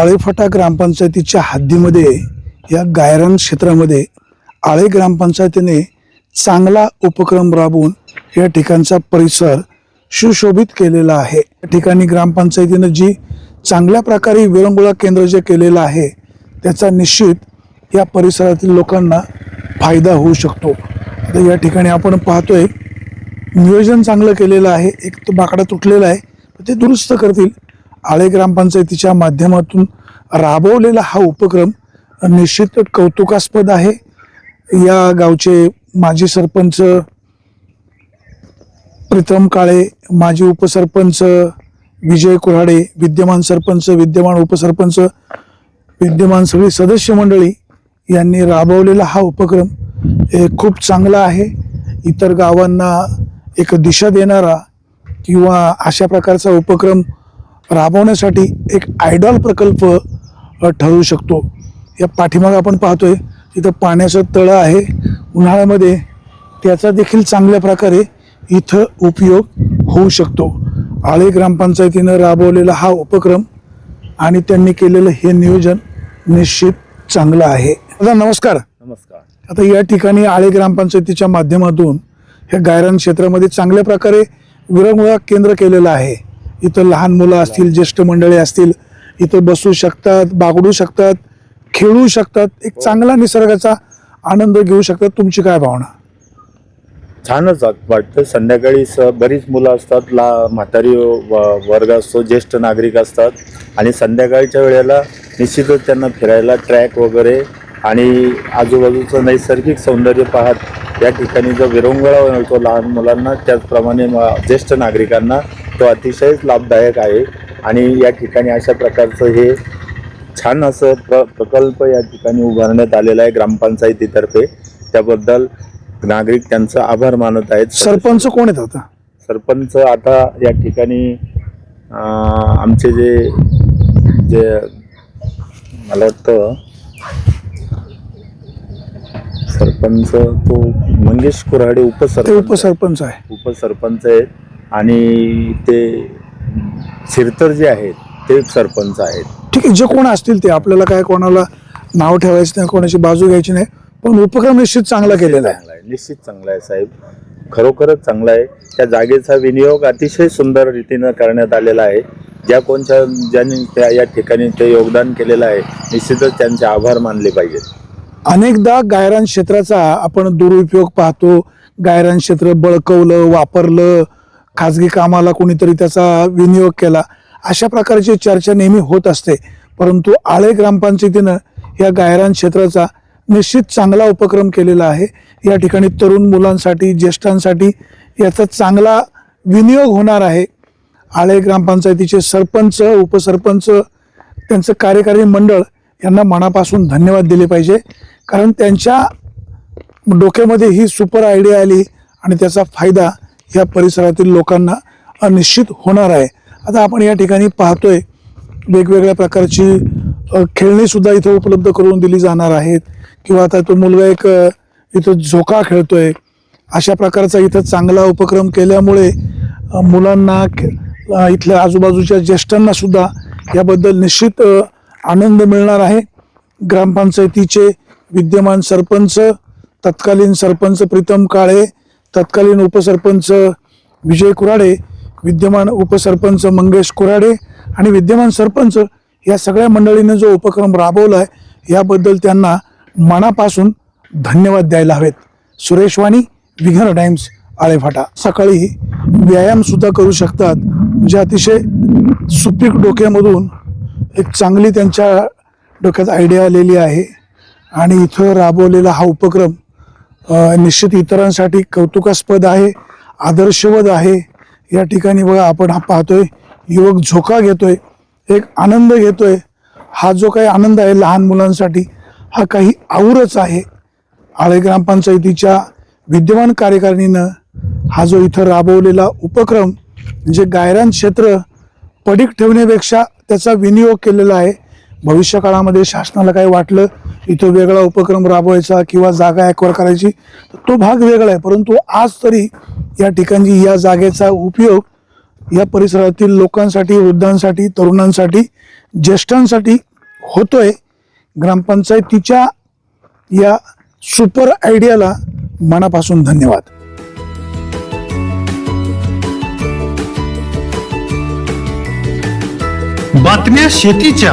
आळेफाटा ग्रामपंचायतीच्या हद्दीमध्ये या गायरान क्षेत्रामध्ये आळे ग्रामपंचायतीने चांगला उपक्रम राबवून या ठिकाणचा परिसर सुशोभित केलेला आहे. या ठिकाणी ग्रामपंचायतीनं जी चांगल्या प्रकारे विरंगुळा केंद्र जे केलेलं आहे त्याचा निश्चित या परिसरातील लोकांना फायदा होऊ शकतो. आता या ठिकाणी आपण पाहतोय नियोजन चांगलं केलेलं आहे एक तो बाकडा तुटलेला आहे ते दुरुस्त करतील. आळे ग्रामपंचायतीच्या माध्यमातून राबवलेला हा उपक्रम निश्चित कौतुकास्पद आहे. या गावचे माजी सरपंच प्रीतम काळे माजी उपसरपंच विजय कुऱ्हाडे विद्यमान सरपंच विद्यमान उपसरपंच विद्यमान सगळी सदस्य मंडळी यांनी राबवलेला हा उपक्रम हे खूप चांगला आहे. इतर गावांना एक दिशा देणारा किंवा अशा प्रकारचा उपक्रम राबवण्यासाठी एक आयडॉल प्रकल्प ठरू शकतो. या पाठीमागे आपण पाहतोय तिथं पाण्याचं तळं आहे. उन्हाळ्यामध्ये त्याचा देखील चांगल्या प्रकारे इथं उपयोग होऊ शकतो. आळे ग्रामपंचायतीनं राबवलेला हा उपक्रम आणि त्यांनी केलेलं हे नियोजन निश्चित चांगलं आहे. दादा नमस्कार. नमस्कार. आता या ठिकाणी आळे ग्रामपंचायतीच्या माध्यमातून हे गायरान क्षेत्रामध्ये चांगल्या प्रकारे विरंगुळा केंद्र केलेलं आहे. इथं लहान मुलं असतील ज्येष्ठ मंडळी असतील इथं बसू शकतात बागडू शकतात खेळू शकतात. एक चांगला निसर्गाचा आनंद घेऊ शकतात. तुमची काय भावना? छानच वाटतं. संध्याकाळी स बरीच मुलं असतात ला म्हातारी व- वर्ग असतो ज्येष्ठ नागरिक असतात. आणि संध्याकाळच्या वेळेला निश्चितच त्यांना फिरायला ट्रॅक वगैरे आणि आजूबाजूचं नैसर्गिक सौंदर्य पाहत या ठिकाणी जो विरंगुळा मिळतो लहान मुलांना त्याचप्रमाणे म- ज्येष्ठ नागरिकांना तो अतिशय लाभदायक आहे. आणि या ठिकाणी अशा प्रकारचं हे छान असं प्र प्रकल्प या ठिकाणी उभारण्यात आलेला आहे ग्रामपंचायतीतर्फे. त्याबद्दल नागरिक त्यांचा आभार मानत आहेत. सरपंच कोण आहेत आता? सरपंच आता या ठिकाणी आमचे जे जे मला वाटतं सरपंच तो मंगेश कुऱ्हाडे ते उपसरपंच आहे. उपसरपंच आहेत. आणि ते शिरतर जे आहेत ते सरपंच आहेत. ठीक आहे जे कोण असतील ते आपल्याला काय कोणाला नाव ठेवायचं नाही कोणाची बाजू घ्यायची नाही पण उपक्रम निश्चित चांगला केलेला आहे. चांगला आहे निश्चित चांगला आहे साहेब. खरोखरच चांगला आहे. त्या जागेचा विनियोग अतिशय सुंदर रीतीनं करण्यात आलेला आहे. ज्या कोणच्या ज्यांनी त्या या ठिकाणी ते योगदान केलेलं आहे निश्चितच त्यांचे आभार मानले पाहिजेत. अनेकदा गायरान क्षेत्राचा आपण दुरुपयोग पाहतो. गायरान क्षेत्र बळकवलं वापरलं खाजगी कामाला कोणीतरी त्याचा विनियोग केला. अशा प्रकारची चर्चा नेहमी होत असते. परंतु आळे ग्रामपंचायतीनं या गायरान क्षेत्राचा निश्चित चांगला उपक्रम केलेला आहे. या ठिकाणी तरुण मुलांसाठी ज्येष्ठांसाठी याचा चांगला विनियोग होणार आहे. आळे ग्रामपंचायतीचे सरपंच उपसरपंच त्यांचं कार्यकारी मंडळ यांना मनापासून धन्यवाद दिले पाहिजे. कारण त्यांच्या डोक्यामध्ये ही सुपर आयडिया आली आणि त्याचा फायदा या परिसरातील लोकांना निश्चित होणार आहे. आता आपण या ठिकाणी पाहतोय वेगवेगळ्या प्रकारची खेळणीसुद्धा खेळणी सुद्धा इथं उपलब्ध करून दिली जाणार आहेत. किंवा आता तो मुलगा एक इथं झोका खेळतोय. अशा प्रकारचा इथं चांगला उपक्रम केल्यामुळे मुलांना इथल्या आजूबाजूच्या ज्येष्ठांना सुद्धा याबद्दल निश्चित आनंद मिळणार आहे. ग्रामपंचायतीचे विद्यमान सरपंच तत्कालीन सरपंच प्रीतम काळे तत्कालीन उपसरपंच विजय कुराडे विद्यमान उपसरपंच मंगेश कुराडे आणि विद्यमान सरपंच या सगळ्या मंडळीने जो उपक्रम राबवला आहे याबद्दल त्यांना मनापासून धन्यवाद द्यायला हवेत. सुरेश वाणी विघ्न टाइम्स आळेफाटा. सकाळी व्यायामसुद्धा करू शकतात म्हणजे अतिशय सुपीक डोक्यामधून एक चांगली त्यांच्या डोक्यात आयडिया आलेली आहे. आणि इथं राबवलेला हा उपक्रम निश्चित इतरांसाठी कौतुकास्पद आहे आदर्शवद आहे. या ठिकाणी बघा आपण हा पाहतोय युवक झोका घेतोय एक आनंद घेतोय. हा जो काही आनंद आहे लहान मुलांसाठी हा काही आवरच आहे. आळे ग्रामपंचायतीच्या विद्यमान कार्यकारिणीनं हा जो इथं राबवलेला उपक्रम म्हणजे गायरान क्षेत्र पडीक ठेवण्यापेक्षा त्याचा विनियोग केलेला आहे. भविष्यकाळामध्ये शासनाला काही वाटलं इथं वेगळा उपक्रम राबवायचा किंवा जागा ॲक्वायर करायची तो भाग वेगळा आहे. परंतु आज तरी या ठिकाणी या जागेचा उपयोग या परिसरातील लोकांसाठी वृद्धांसाठी तरुणांसाठी ज्येष्ठांसाठी होतोय. ग्रामपंचायतीच्या या सुपर आयडियाला मनापासून धन्यवाद. बातम्या शेतीच्या.